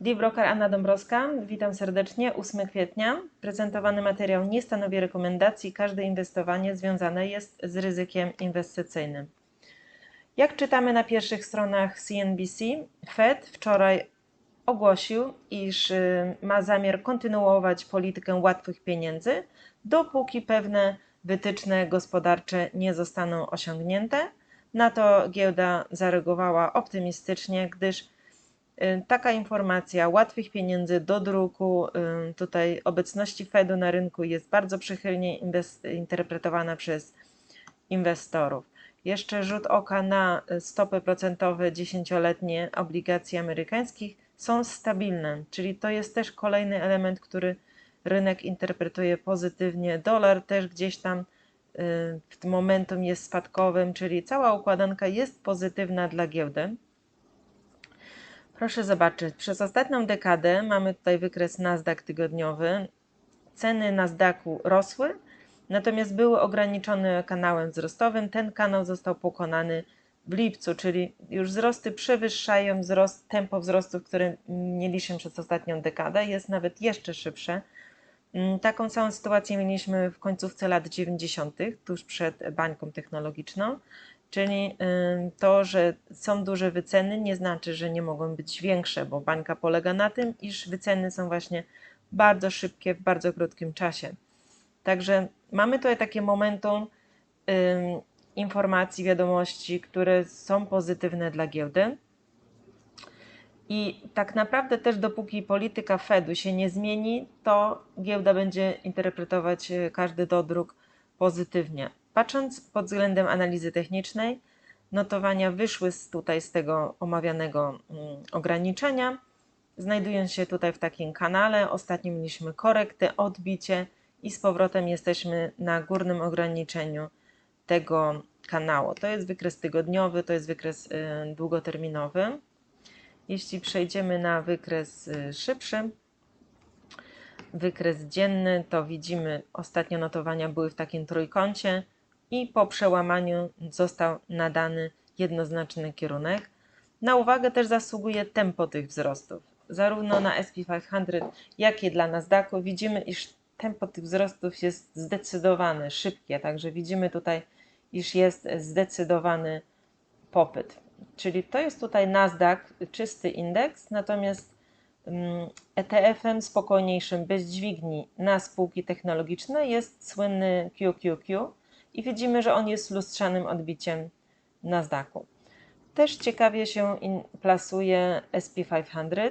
Broker Anna Dąbrowska, witam serdecznie. 8 kwietnia. Prezentowany materiał nie stanowi rekomendacji. Każde inwestowanie związane jest z ryzykiem inwestycyjnym. Jak czytamy na pierwszych stronach CNBC, Fed wczoraj ogłosił, iż y, ma zamiar kontynuować politykę łatwych pieniędzy, dopóki pewne wytyczne gospodarcze nie zostaną osiągnięte. Na to giełda zareagowała optymistycznie, gdyż taka informacja łatwych pieniędzy do druku, y, tutaj obecności Fedu na rynku jest bardzo przychylnie interpretowana przez inwestorów. Jeszcze rzut oka na stopy procentowe dziesięcioletnie obligacji amerykańskich są stabilne, czyli to jest też kolejny element, który rynek interpretuje pozytywnie. Dolar też gdzieś tam w tym momentum jest spadkowym, czyli cała układanka jest pozytywna dla giełdy. Proszę zobaczyć, przez ostatnią dekadę mamy tutaj wykres Nasdaq tygodniowy. Ceny Nasdaqu rosły, natomiast były ograniczone kanałem wzrostowym. Ten kanał został pokonany w lipcu, czyli już wzrosty przewyższają wzrost, tempo wzrostu, które mieliśmy przez ostatnią dekadę, jest nawet jeszcze szybsze. Mm, taką samą sytuację mieliśmy w końcówce lat 90., tuż przed bańką technologiczną, czyli to, że są duże wyceny, nie znaczy, że nie mogą być większe, bo bańka polega na tym, iż wyceny są właśnie bardzo szybkie w bardzo krótkim czasie. Także mamy tutaj takie momentum informacji, wiadomości, które są pozytywne dla giełdy. I tak naprawdę też dopóki polityka Fedu się nie zmieni, to giełda będzie interpretować e, każdy dodruk pozytywnie. Patrząc pod względem analizy technicznej, notowania wyszły z, tutaj z tego omawianego mm, ograniczenia. Znajdują się tutaj w takim kanale. Ostatnio mieliśmy korektę, odbicie i z powrotem jesteśmy na górnym ograniczeniu tego kanału. To jest wykres tygodniowy, to jest wykres y, długoterminowy. Jeśli przejdziemy na wykres y, szybszy, wykres dzienny, to widzimy ostatnio notowania były w takim trójkącie i po przełamaniu został nadany jednoznaczny kierunek. Na uwagę też zasługuje tempo tych wzrostów. Zarówno na SP500, jak i dla Nasdaqu widzimy, iż tempo tych wzrostów jest zdecydowane, szybkie, także widzimy tutaj, iż jest zdecydowany popyt. Czyli to jest tutaj Nasdaq, czysty indeks, natomiast mm, ETF-em spokojniejszym, bez dźwigni na spółki technologiczne jest słynny QQQ i widzimy, że on jest lustrzanym odbiciem Nasdaqu. Też ciekawie się plasuje SP500.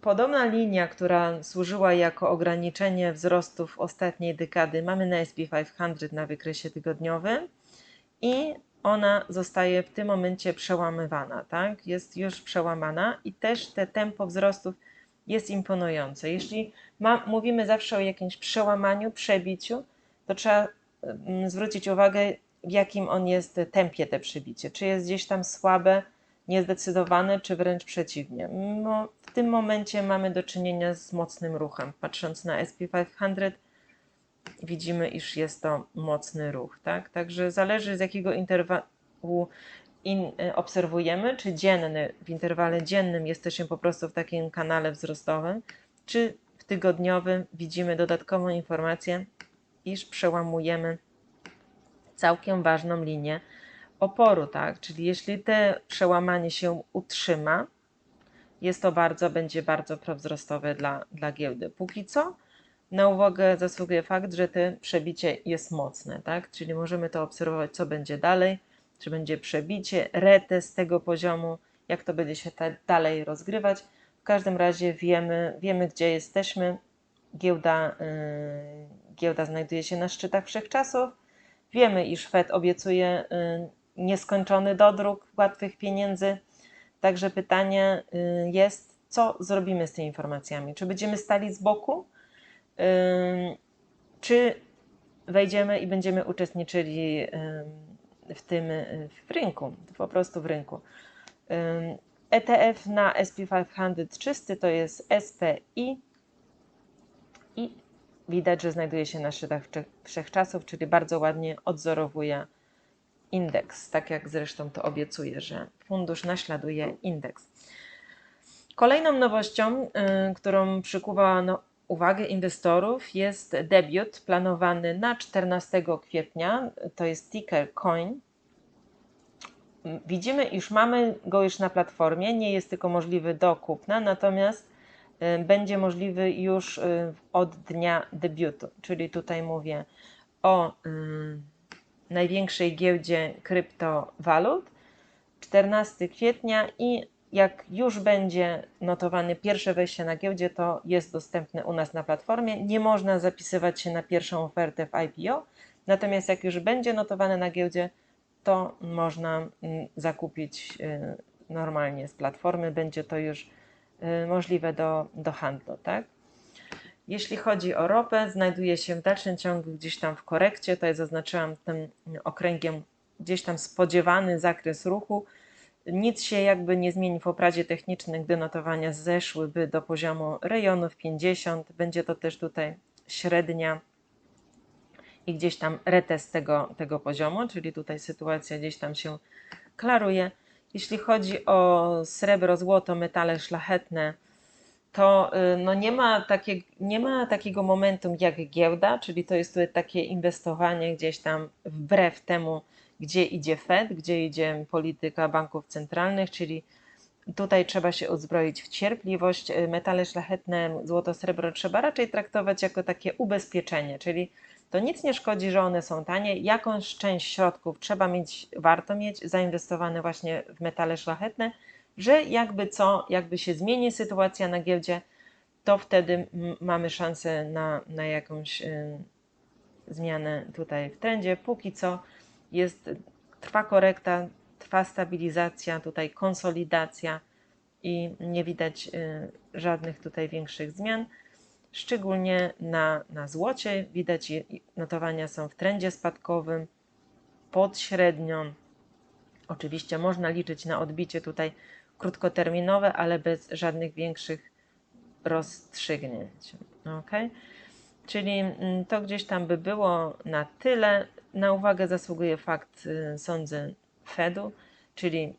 Podobna linia, która służyła jako ograniczenie wzrostów ostatniej dekady, mamy na SP500 na wykresie tygodniowym i ona zostaje w tym momencie przełamywana, tak? Jest już przełamana i też te tempo wzrostów jest imponujące. Jeśli ma, mówimy zawsze o jakimś przełamaniu, przebiciu, to trzeba zwrócić uwagę, w jakim on jest tempie te przebicie. Czy jest gdzieś tam słabe, niezdecydowane, czy wręcz przeciwnie. No, w tym momencie mamy do czynienia z mocnym ruchem. Patrząc na SP500, widzimy, iż jest to mocny ruch. Tak? Także zależy z jakiego interwału in, y, obserwujemy, czy dzienny, w interwale dziennym jesteśmy po prostu w takim kanale wzrostowym, czy w tygodniowym widzimy dodatkową informację, iż przełamujemy całkiem ważną linię oporu, tak? Czyli jeśli te przełamanie się utrzyma, jest to bardzo, będzie bardzo prowzrostowe dla, dla giełdy. Póki co na uwagę zasługuje fakt, że to przebicie jest mocne, tak? Czyli możemy to obserwować, co będzie dalej, czy będzie przebicie, retest tego poziomu, jak to będzie się dalej rozgrywać. W każdym razie wiemy, wiemy gdzie jesteśmy. Giełda, yy, giełda znajduje się na szczytach wszechczasów. Wiemy, iż Fed obiecuje yy, nieskończony dodruk łatwych pieniędzy. Także pytanie yy, jest, co zrobimy z tymi informacjami? Czy będziemy stali z boku? czy wejdziemy i będziemy uczestniczyli w tym w rynku, po prostu w rynku. ETF na SP500 czysty to jest SPI i widać, że znajduje się na szczytach wszechczasów, czyli bardzo ładnie odzorowuje indeks, tak jak zresztą to obiecuje, że fundusz naśladuje indeks. Kolejną nowością, y, którą przykuwa no, uwagę inwestorów, jest debiut planowany na 14 kwietnia. To jest ticker Coin. Widzimy, iż mamy go już na platformie, nie jest tylko możliwy do kupna, natomiast będzie możliwy już y, od dnia debiutu. Czyli tutaj mówię o największej giełdzie kryptowalut 14 kwietnia i jak już będzie notowany pierwsze wejście na giełdzie, to jest dostępne u nas na platformie. Nie można zapisywać się na pierwszą ofertę w IPO, natomiast jak już będzie notowane na giełdzie, to można mm, zakupić y, normalnie z platformy. Będzie to już y, możliwe do, do handlu. Tak? Jeśli chodzi o ropę, znajduje się w dalszym ciągu gdzieś tam w korekcie, jest zaznaczyłam tym okręgiem gdzieś tam spodziewany zakres ruchu. Nic się jakby nie zmieni w oprazie technicznym, gdy notowania zeszłyby do poziomu rejonów 50. Będzie to też tutaj średnia i gdzieś tam retest tego, tego poziomu, czyli tutaj sytuacja gdzieś tam się klaruje. Jeśli chodzi o srebro, złoto, metale szlachetne, to y, no nie, ma takie, nie ma takiego momentum jak giełda, czyli to jest takie inwestowanie gdzieś tam wbrew temu, gdzie idzie Fed, gdzie idzie polityka banków centralnych, czyli tutaj trzeba się uzbroić w cierpliwość. Y, metale szlachetne, złoto, srebro trzeba raczej traktować jako takie ubezpieczenie, czyli to nic nie szkodzi, że one są tanie. Jakąś część środków trzeba mieć, warto mieć zainwestowane właśnie w metale szlachetne, że jakby co, jakby się zmieni sytuacja na giełdzie, to wtedy mamy szansę na, na jakąś y, zmianę tutaj w trendzie. Póki co jest, trwa korekta, trwa stabilizacja, tutaj konsolidacja i nie widać y, żadnych tutaj większych zmian. Szczególnie na, na złocie widać notowania są w trendzie spadkowym, pod średnią. Oczywiście można liczyć na odbicie tutaj krótkoterminowe, ale bez żadnych większych rozstrzygnięć. Ok? Czyli mm, to gdzieś tam by było na tyle. Na uwagę zasługuje fakt, y, sądzę, Fedu, czyli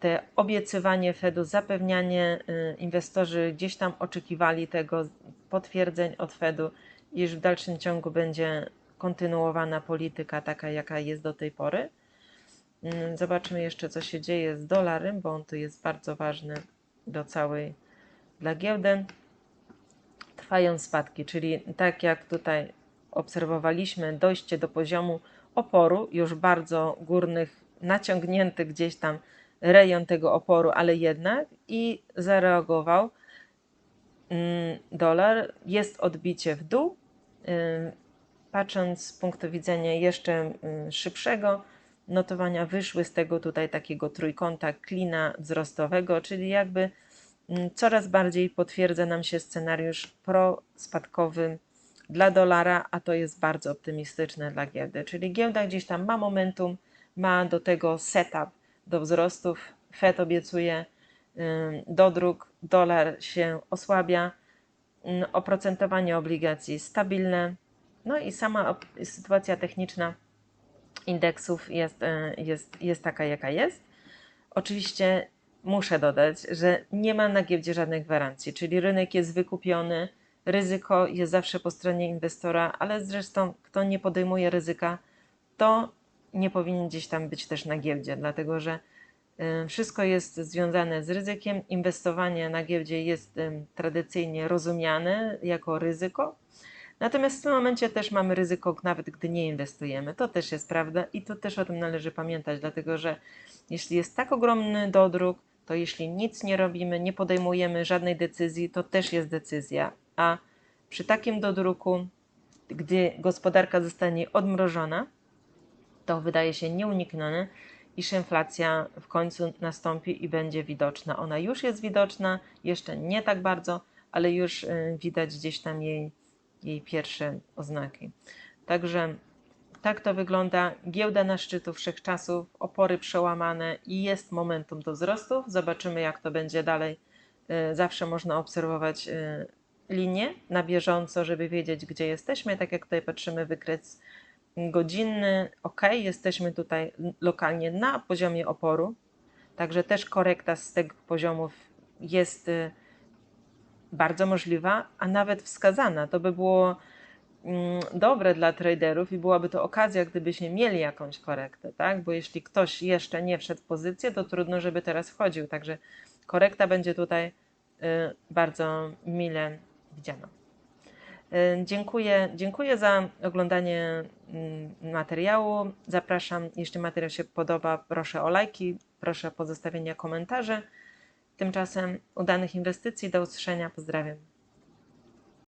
te obiecywanie Fedu, zapewnianie, y, inwestorzy gdzieś tam oczekiwali tego potwierdzeń od Fedu, iż w dalszym ciągu będzie kontynuowana polityka taka, jaka jest do tej pory. Mm, zobaczmy jeszcze, co się dzieje z dolarem, bo on tu jest bardzo ważny do całej, dla giełdy. Trwają spadki, czyli tak jak tutaj obserwowaliśmy, dojście do poziomu oporu, już bardzo górnych, naciągnięty gdzieś tam rejon tego oporu, ale jednak i zareagował dolar. Jest odbicie w dół. Patrząc z punktu widzenia jeszcze mm, szybszego, notowania wyszły z tego tutaj takiego trójkąta klina wzrostowego, czyli jakby coraz bardziej potwierdza nam się scenariusz prospadkowy dla dolara, a to jest bardzo optymistyczne dla giełdy. Czyli giełda gdzieś tam ma momentum, ma do tego setup do wzrostów. Fed obiecuje dodruk, dolar się osłabia, oprocentowanie obligacji stabilne, no i sama sytuacja techniczna indeksów jest, e, jest, jest taka, jaka jest. Oczywiście muszę dodać, że nie ma na giełdzie żadnych gwarancji, czyli rynek jest wykupiony, ryzyko jest zawsze po stronie inwestora, ale zresztą kto nie podejmuje ryzyka, to nie powinien gdzieś tam być też na giełdzie, dlatego że wszystko jest związane z ryzykiem. Inwestowanie na giełdzie jest tradycyjnie rozumiane jako ryzyko, Natomiast w tym momencie też mamy ryzyko, nawet gdy nie inwestujemy. To też jest prawda i tu też o tym należy pamiętać, dlatego że jeśli jest tak ogromny dodruk, to jeśli nic nie robimy, nie podejmujemy żadnej decyzji, to też jest decyzja. A przy takim dodruku, gdy gospodarka zostanie odmrożona, to wydaje się nieuniknione, iż inflacja w końcu nastąpi i będzie widoczna. Ona już jest widoczna, jeszcze nie tak bardzo, ale już y, widać gdzieś tam jej jej pierwsze oznaki. Także tak to wygląda. Giełda na szczytu wszechczasów, opory przełamane i jest momentum do wzrostów. Zobaczymy, jak to będzie dalej. Y, zawsze można obserwować y, linię na bieżąco, żeby wiedzieć, gdzie jesteśmy. Tak jak tutaj patrzymy, wykres godzinny, ok, jesteśmy tutaj lokalnie na poziomie oporu, także też korekta z tego poziomów jest y, bardzo możliwa, a nawet wskazana. To by było mm, dobre dla traderów i byłaby to okazja, gdybyśmy mieli jakąś korektę, tak? Bo jeśli ktoś jeszcze nie wszedł w pozycję, to trudno, żeby teraz wchodził. Także korekta będzie tutaj y, bardzo mile widziana. Y, Dziękuję, dziękuję za oglądanie mm, materiału. Zapraszam, jeśli materiał się podoba, proszę o lajki, proszę o pozostawienie komentarzy. Tymczasem udanych inwestycji, do usłyszenia, pozdrawiam.